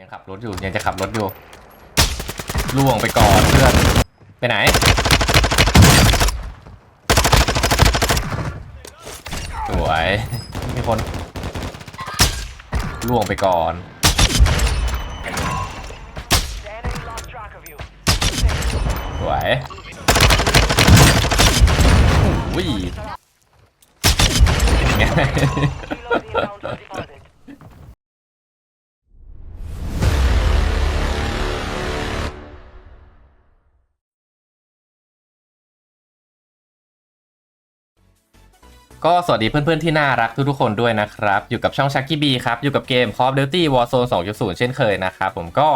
ยังขับรถอยู่ยังจะขับรถอยู่ล่วงไปก่อนเพื่อนไปไหน สวยมีคนล่วงไปก่อนสวยอุ้ยไง ก็สวัสดีเพื่อนๆที่น่ารักทุกๆคนด้วยนะครับ อยู่กับช่องชักกี้บีครับ อยู่กับเกม Call of Duty Warzone 2.0 เช่นเคยนะครับผมก็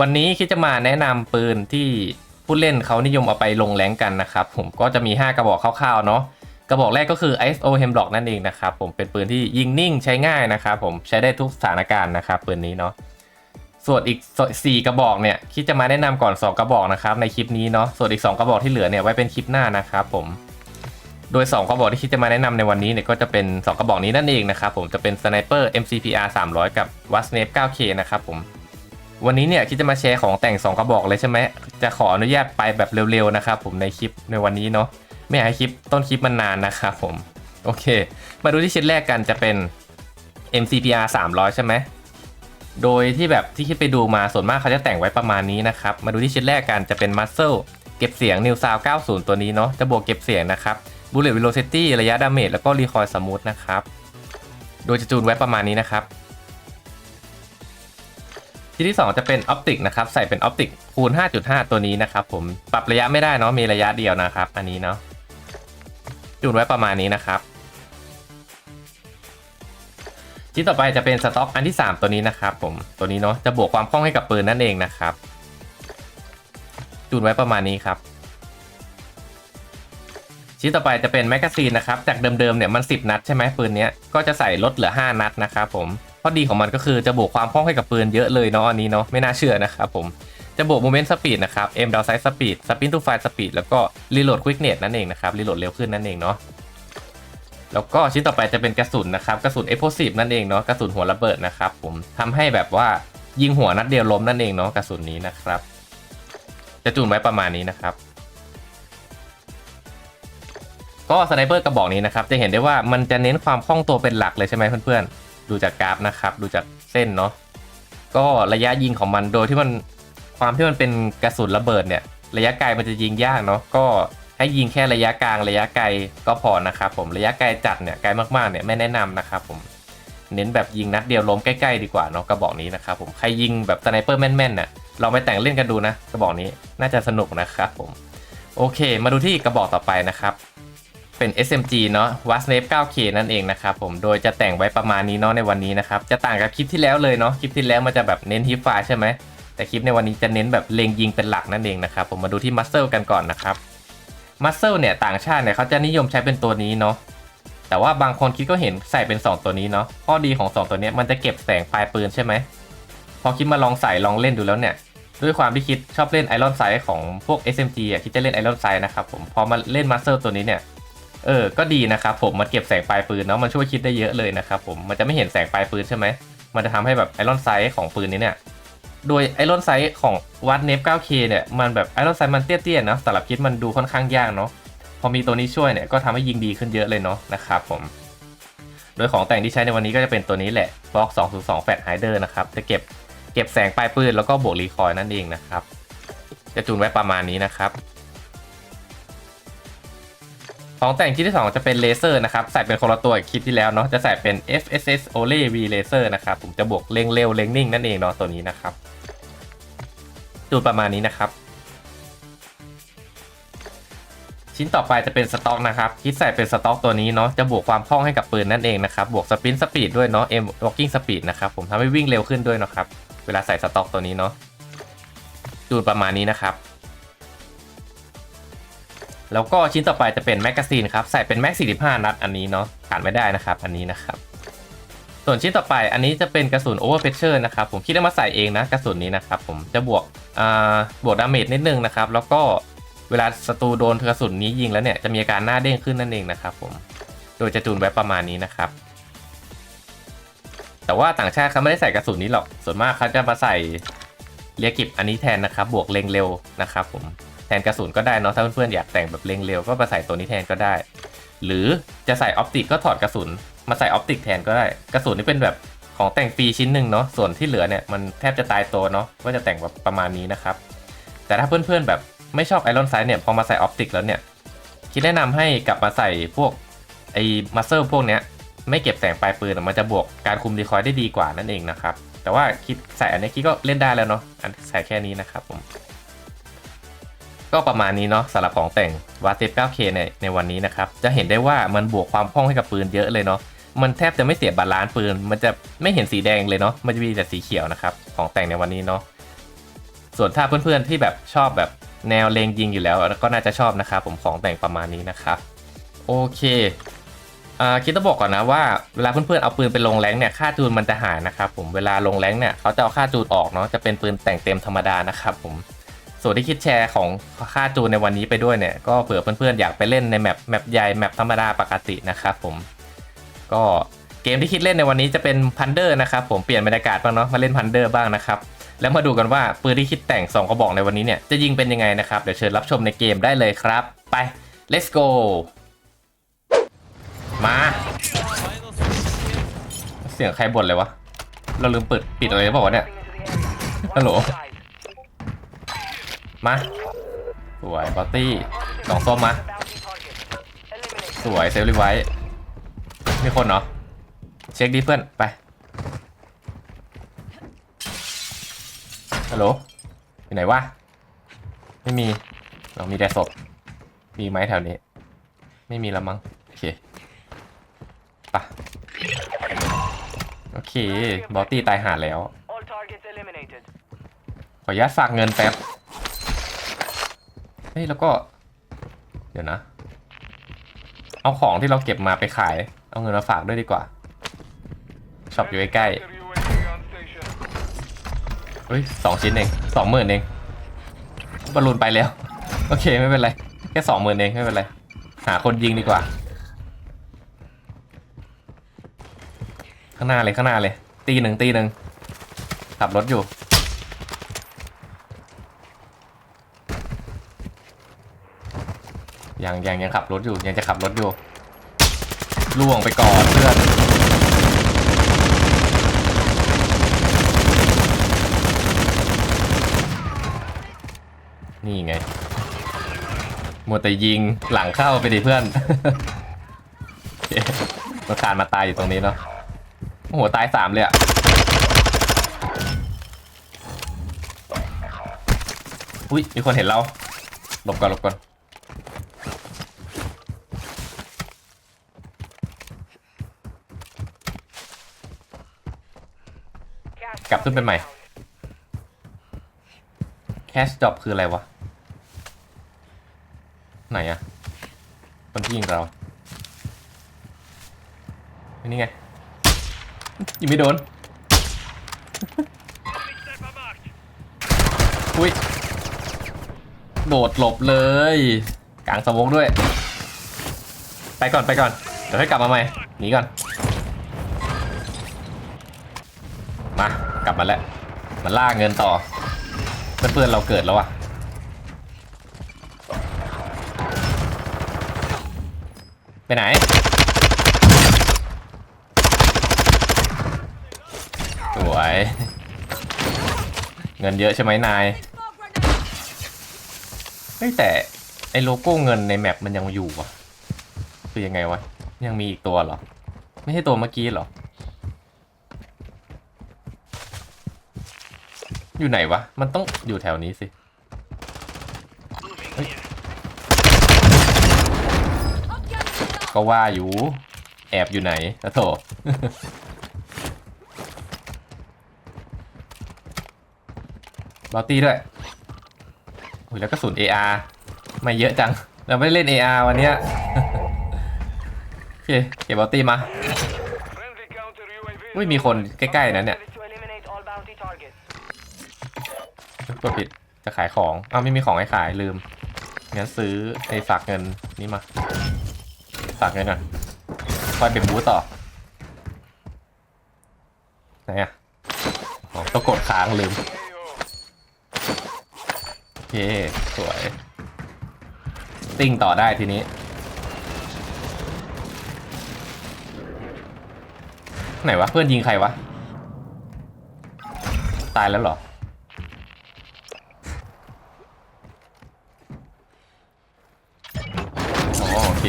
วันนี้คิดจะมาแนะนำปืนที่ผู้เล่นเขานิยมเอาไปลงแรงกันนะครับ ผมก็จะมี 5 กระบอกคร่าวๆเนาะกระบอกแรกก็คือ ISO Hemlock นั่นเองนะครับผมเป็นปืนที่ยิงนิ่งใช้ง่ายนะครับผมใช้ได้ทุกสถานการณ์นะครับปืนนี้เนาะส่วนอีก 4 กระบอกเนี่ยคิดจะมาแนะนำก่อน 2 กระบอกนะครับในคลิปนี้เนาะส่วนอีก 2 กระบอกที่เหลือเนี่ยไว้เป็นคลิปหน้านะครับผม โดย 2 กระบอกที่คิดจะมาแนะนำในวันนี้เนี่ยก็จะเป็น 2 กระบอกนี้นั่นเองนะครับผมจะเป็น Sniper MCPR 300 กับ w a s n a p 9K นะครับผมวันนี้เนี่ยคิดจะมาแชร์ของแต่ง 2 กระบอกเลยใช่ไหมจะขออนุญาตไปแบบเร็วๆนะครับผมในคลิปในวันนี้เนาะไม่อยากให้คลิปต้นคลิปมันนานนะครับผมโอเค มาดูที่ชิ้นแรกกันจะเป็น MCPR 300 ใช่ไหมโดยที่แบบที่คิดไปดูมาส่วนมากเขาจะแต่งไว้ประมาณนี้นะครับมาดูที่ชิ้นแรกกันจะเป็น Muscle เก็บเสียง New Sound 90 ตัวนี้เนาะจะบวกเก็บเสียงนะครับ Bullet Velocity ระยะดาเมจแล้วก็ Recoil Smooth นะครับ โดยจะจูนไว้ประมาณนี้นะครับ ที่ที่ 2 จะเป็น Optic นะครับ ใส่เป็น Optic คูณ 5.5 ตัวนี้นะครับ ผมปรับระยะไม่ได้เนาะมีระยะเดียวนะครับ อันนี้เนาะจูนไว้ประมาณนี้นะครับที่ต่อไปจะเป็นสต็อกอันที่ 3 ตัวนี้นะครับ ผมตัวนี้เนาะจะบวกความคล่องให้กับปืนนั่นเองนะครับจูนไว้ประมาณนี้ครับ ชิ้นต่อไปจะเป็นแมกกาซีนนะครับ จากเดิมๆเนี่ยมัน 10 นัดใช่ไหมปืนนี้ก็จะใส่ลดเหลือ 5 นัดนะครับผมข้อดีของมันก็คือจะบวกความคล่องให้กับปืนเยอะเลยเนาะอันนี้เนาะไม่น่าเชื่อนะครับผมจะบวกโมเมนต์สปีดนะครับเอ็มดาวไซส์สปีดสปินทูไฟสปีดแล้วก็รีโหลดควิกเนตนั่นเองนะครับรีโหลดเร็วขึ้นนั่นเองเนาะแล้วก็ชิ้นต่อไปจะเป็นกระสุนนะครับกระสุนเอโพซีฟนั่นเองเนาะกระสุนหัวระเบิดนะครับผมทำให้แบบว่ายิงหัวนัดเดียวล้มนั่นเองเนาะกระสุนนี้นะครับ จะจูนไว้ประมาณนี้นะครับ ก็สไนเปอร์กระบอกนี้นะครับจะเห็นได้ว่ามันจะเน้นความคล่องตัวเป็นหลักเลยใช่ไหมเพื่อนๆ ดูจากกราฟนะครับดูจากเส้นเนาะก็ระยะยิงของมันโดยที่มันความที่มันเป็นกระสุนระเบิดเนี่ย ระยะไกลมันจะยิงยากเนาะก็ให้ยิงแค่ระยะกลางระยะไกลก็พอนะครับผมระยะไกลจัดเนี่ยไกลมากๆเนี่ยไม่แนะนำนะครับผมเน้นแบบยิงนัดเดียวล้มใกล้ๆดีกว่าเนาะกระบอกนี้นะครับผมใครยิงแบบสไนเปอร์แม่นๆเนี่ยเราไปแต่งเล่นกันดูนะกระบอกนี้น่าจะสนุกนะครับผมโอเค มาดูที่กระบอกต่อไปนะครับ เป็น SMG เนาะ w a s n a p 9K นั่นเองนะครับผมโดยจะแต่งไว้ประมาณนี้เนาะในวันนี้นะครับจะต่างกับคลิปที่แล้วเลยเนาะคลิปที่แล้วมันจะแบบเน้นฮิปไฟใช่ไหมแต่คลิปในวันนี้จะเน้นแบบเลงยิงเป็นหลักนั่นเองนะครับผมมาดูที่ Muscle กันก่อนนะครับ Muscle เนี่ยต่างชาติเนี่ยเขาจะนิยมใช้เป็นตัวนี้เนาะแต่ว่าบางคนคิดก็เห็นใส่เป็น 2 ตัวนี้เนาะข้อดีของ 2 ตัวนี้มันจะเก็บแสงปลายปืนใช่ไหมพอคิดมาลองใส่ลองเล่นดูแล้วเนี่ยด้วยความที่คิดชอบเล่นไอรอนไซด์ของพวก SMG อะคิดจะเล่นไอรอนไซด์นะครับผมพอมาเล่น Muscle ตัวนี้เนี่ย เออ ก็ดีนะครับผมมันเก็บแสงปลายปืนเนาะมันช่วยคิดได้เยอะเลยนะครับผมมันจะไม่เห็นแสงปลายปืนใช่ไหมมันจะทำให้แบบไอรอนไซส์ของปืนนี้เนี่ยโดยไอรอนไซส์ของวัดเนฟ 9K เนี่ยมันแบบไอรอนไซส์มันเตี้ยๆเนาะสำหรับคิดมันดูค่อนข้างยากเนาะพอมีตัวนี้ช่วยเนี่ยก็ทำให้ยิงดีขึ้นเยอะเลยเนาะนะครับผม โดยของแต่งที่ใช้ในวันนี้ก็จะเป็นตัวนี้แหละ Fox 202 Fat Hider นะครับจะเก็บเก็บแสงปลายปืนแล้วก็บวกรีคอยนั่นเองนะครับจะจูนไว้ประมาณนี้นะครับ ของแต่งชิ้นที่ 2 จะเป็นเลเซอร์นะครับ ใส่เป็นคนละตัวอีกคลิปที่แล้วเนาะจะใส่เป็น FSS Ole V Laser นะครับ ผมจะบวกเล็งเร็วเล็งนิ่งนั่นเองเนาะตัวนี้นะครับจูประมาณนี้นะครับ ชิ้นต่อไปจะเป็นสต็อกนะครับคิดใส่เป็นสต็อกตัวนี้เนาะจะบวกความคล่องให้กับปืนนั่นเองนะครับ บวกสปินสปีดด้วยเนาะ M walking speed นะครับผมทำให้วิ่งเร็วขึ้นด้วยนะครับเวลาใส่สต็อกตัวนี้เนาะจูประมาณนี้นะครับ แล้วก็ชิ้นต่อไปจะเป็นแมกกาซีนครับ ใส่เป็นแม็ก 45 นัดอันนี้เนาะขาดไม่ได้นะครับ อันนี้นะครับ ส่วนชิ้นต่อไปอันนี้จะเป็นกระสุนโอเวอร์เพชเชอร์นะครับ ผมคิดได้มาใส่เองนะกระสุนนี้นะครับ ผมจะบวกอ่าบวกดาเมจนิดนึงนะครับ แล้วก็เวลาศัตรูโดนกระสุนนี้ยิงแล้วเนี่ยจะมีอาการหน้าเด้งขึ้นนั่นเองนะครับ ผม โดยจะจูนไว้ประมาณนี้นะครับ แต่ว่าต่างชาติเขาไม่ได้ใส่กระสุนนี้หรอก ส่วนมากเขาจะมาใส่เรียกิบอันนี้แทนนะครับ บวกเล็งเร็วนะครับ ผม แทนกระสุนก็ได้เนาะถ้าเพื่อนๆอยากแต่งแบบเล็งเร็วก็มาใส่ตัวนี้แทนก็ได้ หรือจะใส่ออปติกก็ถอดกระสุน มาใส่ออปติกแทนก็ได้ กระสุนนี่เป็นแบบของแต่งฟรีชิ้นหนึ่งเนาะส่วนที่เหลือเนี่ยมันแทบจะตายตัวเนาะว่าจะแต่งแบบประมาณนี้นะครับ แต่ถ้าเพื่อนๆแบบไม่ชอบไอรอนไซด์เนี่ยพอมาใส่ออปติกแล้วเนี่ยคิดแนะนำให้กลับมาใส่พวกไอ้มัสเซอร์พวกเนี้ยไม่เก็บแสงปลายปืนมันจะบวกการคุมดีคอยได้ดีกว่านั่นเองนะครับ แต่ว่าคิดใส่อันนี้คิดก็เล่นได้แล้วเนาะอันใส่แค่นี้นะครับผม ก็ประมาณนี้เนาะสำหรับของแต่งวาเซฟ 9K ในในวันนี้นะครับ จะเห็นได้ว่ามันบวกความคล่องให้กับปืนเยอะเลยเนาะมันแทบจะไม่เสียบาลานซ์ปืน มันจะไม่เห็นสีแดงเลยเนาะมันจะมีแต่สีเขียวนะครับของแต่งในวันนี้เนาะส่วนถ้าเพื่อนๆที่แบบชอบแบบแนวเลงยิงอยู่แล้วก็น่าจะชอบนะครับผมของแต่งประมาณนี้นะครับโอเคคิดต้องบอกก่อนนะว่าเวลาเพื่อนๆเอาปืนไปลงแรงเนี่ยค่าจูนมันจะหายนะครับผมเวลาลงแรงเนี่ยเขาจะเอาค่าจูนออกเนาะจะเป็นปืนแต่งเต็มธรรมดานะครับผม ส่วนที่คิดแชร์ของค่าจูนในวันนี้ไปด้วยเนี่ย ก็เผื่อเพื่อนๆอยากไปเล่นในแมปแมปใหญ่แมปธรรมดาปกตินะครับผม ก็เกมที่คิดเล่นในวันนี้จะเป็นพันเดอร์นะครับผมเปลี่ยนบรรยากาศบ้างเนาะมาเล่นพันเดอร์บ้างนะครับแล้วมาดูกันว่าปืนที่คิดแต่งสองกระบอกในวันนี้เนี่ยจะยิงเป็นยังไงนะครับเดี๋ยวเชิญรับชมในเกมได้เลยครับ ไป let's go มา เสียงใครบ่นเลยวะ เราลืมเปิดปิดอะไรหรือเปล่าวะเนี่ย Dropping into the area. Hello. มาสวยบอตตี้กล่องส้มมาสวยเซฟรีไว้มีคนเนาะเช็คดีเพื่อนไปฮัลโหลอยู่ไหนวะไม่มีเรามีแต่ศพมีไหมแถวนี้ ไม่มีแล้วมั้งโอเคปะโอเค บอตตี้ตายหาแล้ว ขออนุญาตฝากเงินแป๊บ เฮ้ยแล้วก็ เดี๋ยวนะ เอาของที่เราเก็บมาไปขาย เอาเงินมาฝากด้วยดีกว่าช็อปอยู่ใกล้ๆเฮ้ยสองชิ้นเองสองหมื่นเองบอลลูนไปแล้ว โอเคไม่เป็นไร แค่สองหมื่นเองไม่เป็นไร หาคนยิงดีกว่า ข้างหน้าเลยข้างหน้าเลย ตีหนึ่งตีหนึ่งขับรถอยู่ ยังยังยังขับรถอยู่ยังจะขับรถอยู่ล่วงไปก่อนเพื่อนนี่ไงมัวแต่ยิงหลังเข้าไปดิเพื่อนโอเคมาคานมาตายอยู่ตรงนี้เนาะโอ้โหตายสามเลยอะอุ้ยมีคนเห็นเราหลบก่อนหลบก่อน กลับขึ้นไปใหม่แคชจ็อบคืออะไรวะ ไหนอะคนที่ยิงเรานี่ไงยิงไม่โดน อุ้ย โดดหลบเลย กลางสมองด้วย ไปก่อนไปก่อน เดี๋ยวให้กลับมาใหม่ หนีก่อน มาแล้ว มันล่าเงินต่อ เพื่อนๆเราเกิดแล้วอะไปไหนสวย เงินเยอะใช่ไหมนายเฮ้ยแต่ ไอโลโก้เงินในแมปมันยังอยู่วะคือยังไงวะ ยังมีอีกตัวเหรอ ไม่ใช่ตัวเมื่อกี้เหรอ อยู่ไหนวะ มันต้องอยู่แถวนี้สิเฮ้ยก็ว่าอยู่ แอบอยู่ไหนนะโถบอตตี้ด้วยโอ้ยแล้วก็ศูนย์ AR ไม่เยอะจัง เราไม่ได้เล่น AR วันเนี้ยโอเค เก็บบอตตี้มา Friendly counter UAV. อุ้ยมีคนใกล้ๆนะเนี่ย กดผิดจะขายของอ้าวไม่มีของให้ขายลืมงั้นซื้อไอ้ฝากเงินนี่มา ฝากเงินก่อนคอยไปบูต่อไหนอะต้องกดค้างลืมโอเคสวย ติ้งต่อได้ทีนี้ ไหนวะ เพื่อนยิงใครวะ ตายแล้วเหรอ อ๋อโอ เค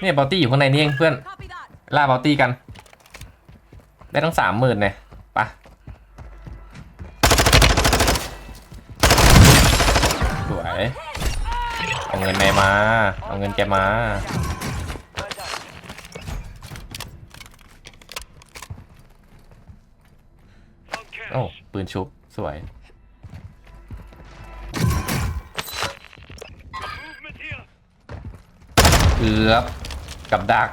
เนี่ยบอลตี้อยู่ข้างในนี่เองเพื่อน ล่าบอลตี้กัน ได้ตั้งสามหมื่นเนี่ยไปะสวย เอาเงินแม่มา เอาเงินแกมาโอ้ปืนชุบ สวย เกือบกับดัก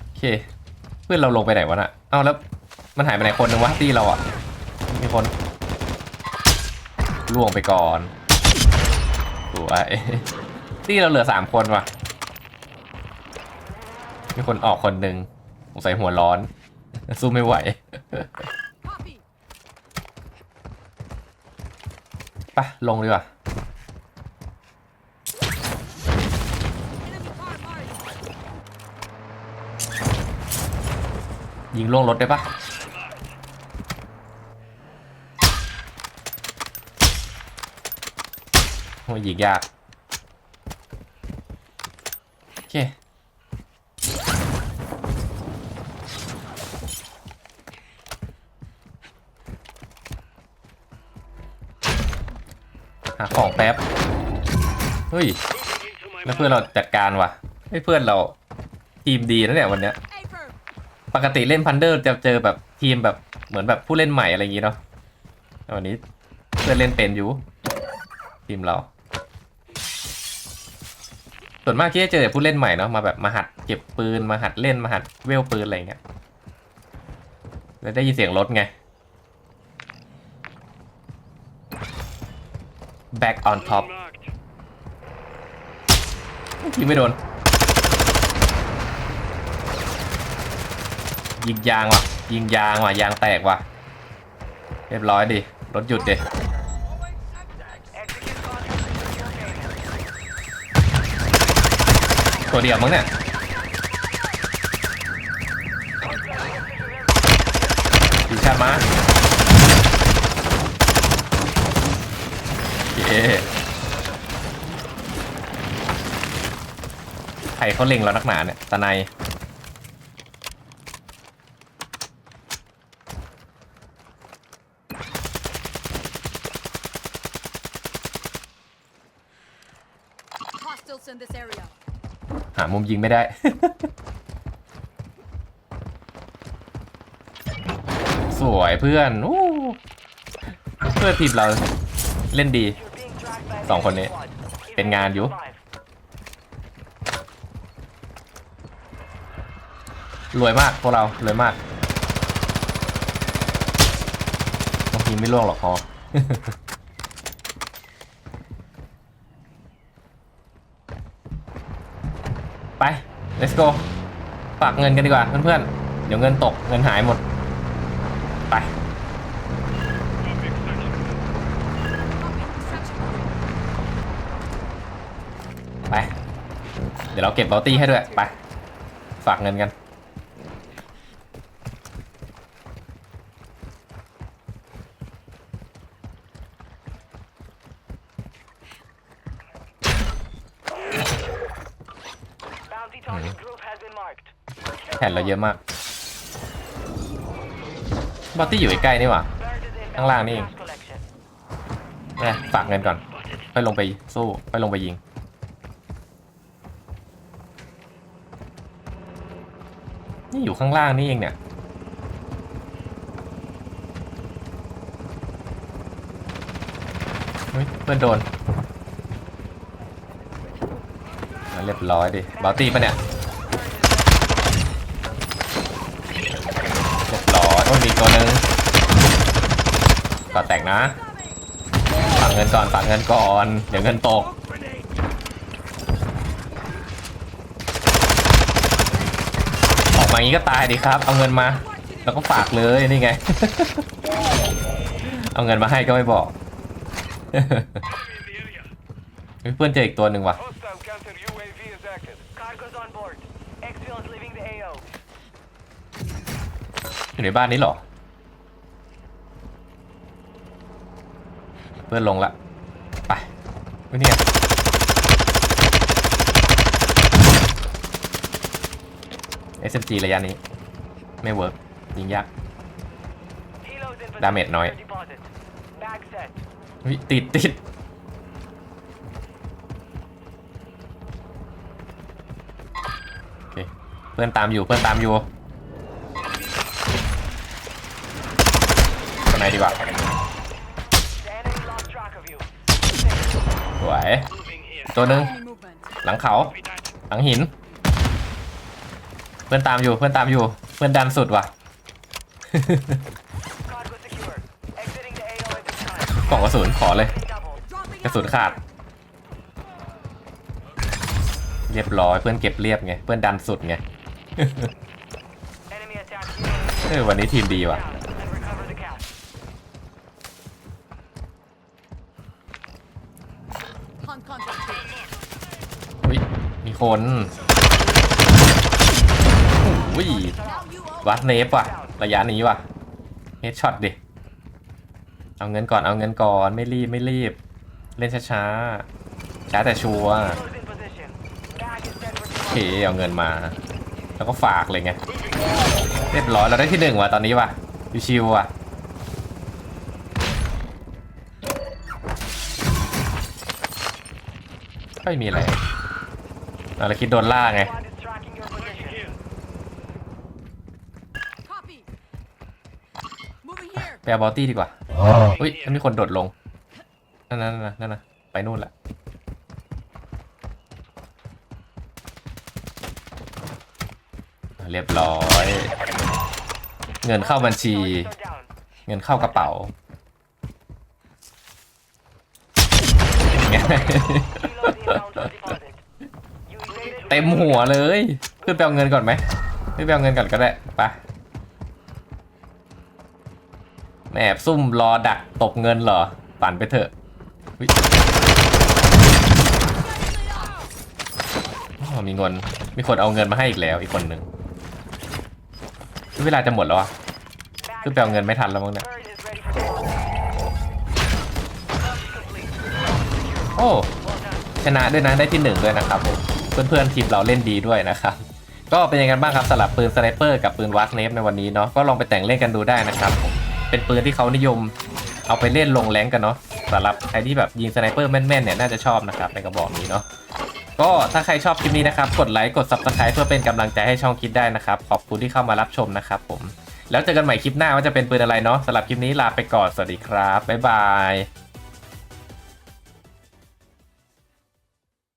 โอเค เพื่อนเราลงไปไหนวะน่ะ เอ้าแล้วมันหายไปไหนคนนึงวะที่เราอะ มีคนล่วงไปก่อนสวยที่เราเหลือสามคนว่ะ มีคนออกคนหนึ่งสงสัยหัวร้อน สู้ไม่ไหวไปะลงดีกว่า ยิงล่วงรถได้ปะโอ้ยิงยาก โอเค หาของแป๊บ เฮ้ย แล้วเพื่อนเราจัดการว่ะเฮ้เพื่อนเราทีมดีนะเนี่ยวันเนี้ย ปกติเล่นพันเดอร์จะเจอแบบทีมแบบเหมือนแบบผู้เล่นใหม่อะไรอย่างงี้เนาะแต่วันนี้เพื่อนเล่นเป็นอยู่ ทีมเรา ส่วนมากที่จะเจอแต่ผู้เล่นใหม่เนาะมาแบบมาหัดเก็บปืนมาหัดเล่นมาหัดเวลปืนอะไรอย่างเงี้ยแล้วได้ยินเสียงรถไง back on top ยิงไม่โดน ยิงยางว่ะ ยิงยางว่ะ ยางแตกว่ะ เรียบร้อยดิ รถหยุดดิตัวเดียวมั้งเนี่ยดีชามาโอเคใครเขาเล็งเรานักหนาเนี่ยตะไน Hostiles in this area. หามุม ยิงไม่ได้ สวยเพื่อนอเพื่อนทีมเราเล่นดีสองคนนี้ เป็นงานอยู่ รวยมากพวกเรา รวยมากบางทีไม่ล่วงหรอกพอ ไป let's go ฝากเงินกันดีกว่าเพื่อนๆ เดี๋ยวเงินตกเงินหายหมด ไป ไป เดี๋ยวเราเก็บบลตี้ให้ด้วย ไป ฝากเงินกัน ผ่นเราเยอะมากบอลตี้อยู่ใกล้ๆนี่หว่า Bird is in Ang lang ni. cash collection. เนี่ยฝากเงินก่อนค่อยลงไปสู้ค่อยลงไปยิงนี่อยู่ข้างล่างนี่เองเนี่ยเพื่อนโดนเรียบร้อยดิบาตี้ปะเนี่ย อ้ยมีตัวหนึ่งก่อแตกนะฝากเงินก่อนฝากเงินก่อน เดี๋ยวเงินตกออกมาอย่างนี้ก็ตายดิครับ เอาเงินมา แล้วก็ฝากเลยนี่ไง เอาเงินมาให้ก็ไม่บอกเพื่อนเจออีกตัวหนึ่งว่ะ อยู่ในบ้านนี้เหรอ เพื่อนลงละ ไปไม่เนี่ย SMG ระยะนี้ ไม่เวิร์กยิงยาก Helos in Damn it, position Noi. for deposit. Bag set. เฮ้ยติดติดโอเคเพื่อนตามอยู่เพื่อนตามอยู่ ตัวไหนดีกว่า The enemy lost track of you. สวยตัวหนึ่ง Enemy movement. หลังเขา หลังหิน เพื่อนตามอยู่เพื่อนตามอยู่ เพื่อนดันสุดว่ะ Cargo secure. Exiting the AO at this time. กล่องกระสุนขอเลย Double. Dropping กระสุนขาด เรียบร้อยเพื่อนเก็บเรียบไง เพื่อนดันสุดไง Enemy attack UAV เออวันนี้ทีมดีว่ะ คนอุ้ยวัดเนฟว่ะ ระยะนี้ว่ะเฮดช็อตดิ เอาเงินก่อนเอาเงินก่อนไม่รีบไม่รีบ เล่นช้าๆช้าแต่ชัวร์โอเคเอาเงินมา แล้วก็ฝากเลยไงเรียบร้อยเราได้ที่หนึ่งว่ะตอนนี้ว่ะชิวๆว่ะไม่มีอะไร เอาเราคิดโดนล่าไง Squad is tracking your position. Copy. Moving here. ไปเอาบอลตี้ดีกว่าอุ้ยมันมีคนโดดลง นั่นนั่นนั่นนั่นนะไปนู่นละอะเรียบร้อย เงินเข้าบัญชี Targets are down. เงินเข้ากระเป๋าไง Helos inbound for deposit. เต็มหัวเลยขึ้นไปเอาเงินก่อนไหมขึ้นไปเอาเงินก่อนก็ได้ไปแอบซุ่มรอดักตบเงินเหรอปั่นไปเถอะมีเงินมีคนเอาเงินมาให้อีกแล้วอีกคนหนึ่งเวลาจะหมดแล้วอะ Bag ขึ้นไปเอาเงินไม่ทันแล้วมั้งเนี่ยโอ้ชนะด้วยนะได้ที่หนึ่งด้วยนะครับผม เพื่อนๆทีมเราเล่นดีด้วยนะครับก็เป็นยังไงบ้างครับสำหรับปืนสไนเปอร์กับปืนวักเนฟในวันนี้เนาะก็ลองไปแต่งเล่นกันดูได้นะครับผมเป็นปืนที่เขานิยมเอาไปเล่นลงแรงกันเนาะสำหรับใครที่แบบยิงสไนเปอร์แม่นๆเนี่ยน่าจะชอบนะครับในกระบอกนี้เนาะก็ถ้าใครชอบคลิปนี้นะครับ กดไลค์กด subscribe เพื่อเป็นกำลังใจให้ช่องคิดได้นะครับ ขอบคุณที่เข้ามารับชมนะครับผม แล้วเจอกันใหม่คลิปหน้าว่าจะเป็นปืนอะไรเนาะสำหรับคลิปนี้ลาไปก่อนสวัสดีครับบ๊ายบาย